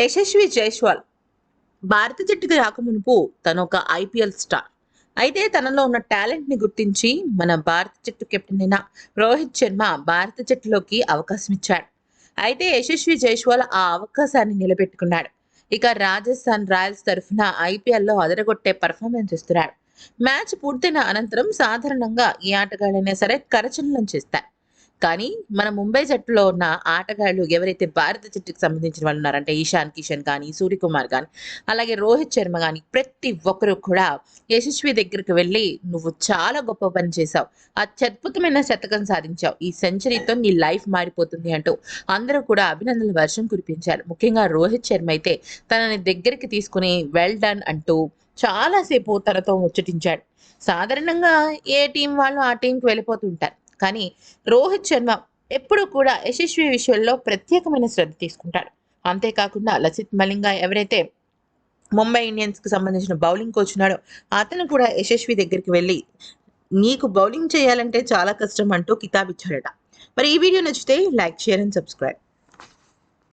యశస్వి జైస్వాల్. భారత జట్టుకి రాకమునుపు తను ఒక ఐపీఎల్ స్టార్. అయితే తనలో ఉన్న టాలెంట్ని గుర్తించి మన భారత జట్టు కెప్టెన్ అయిన రోహిత్ శర్మ భారత జట్టులోకి అవకాశం ఇచ్చాడు అయితే యశస్వి జైస్వాల్ ఆ అవకాశాన్ని నిలబెట్టుకున్నాడు. ఇక రాజస్థాన్ రాయల్స్ తరఫున ఐపీఎల్లో అదరగొట్టే పర్ఫార్మెన్స్ ఇస్తున్నాడు మ్యాచ్ పూర్తయిన అనంతరం సాధారణంగా ఈ ఆటగాళ్ళైనా సరే కరచలనం చేస్తారు కానీ మన ముంబై జట్టులో ఉన్న ఆటగాళ్ళు ఎవరైతే భారత జట్టుకు సంబంధించిన వాళ్ళు ఉన్నారంటే ఈశాన్ కిషన్ కానీ సూర్యకుమార్ కానీ అలాగే రోహిత్ శర్మ కానీ ప్రతి ఒక్కరు కూడా యశస్వి దగ్గరికి వెళ్ళి నువ్వు చాలా గొప్ప పని చేశావు. అత్యద్భుతమైన శతకం సాధించావు. ఈ సెంచరీతో నీ లైఫ్ మారిపోతుంది అంటూ అందరూ కూడా అభినందనల వర్షం కురిపించారు. ముఖ్యంగా రోహిత్ శర్మ అయితే తనని దగ్గరికి తీసుకుని వెల్ డన్ అంటూ చాలాసేపు తనతో ముచ్చటించాడు. సాధారణంగా ఏ టీం వాళ్ళు ఆ టీంకి వెళ్ళిపోతుంటారు కానీ రోహిత్ శర్మ ఎప్పుడూ కూడా యశస్వి విషయంలో ప్రత్యేకమైన శ్రద్ధ తీసుకుంటాడు. అంతేకాకుండా లసిత్ మలింగ ఎవరైతే ముంబై ఇండియన్స్కి సంబంధించిన బౌలింగ్ కోచ్ ఉన్నాడో అతను కూడా యశస్వి దగ్గరికి వెళ్ళి నీకు బౌలింగ్ చేయాలంటే చాలా కష్టం అంటూ కితాబ్ ఇచ్చాడట మరి ఈ వీడియో నచ్చితే లైక్ షేర్ అండ్ సబ్స్క్రైబ్.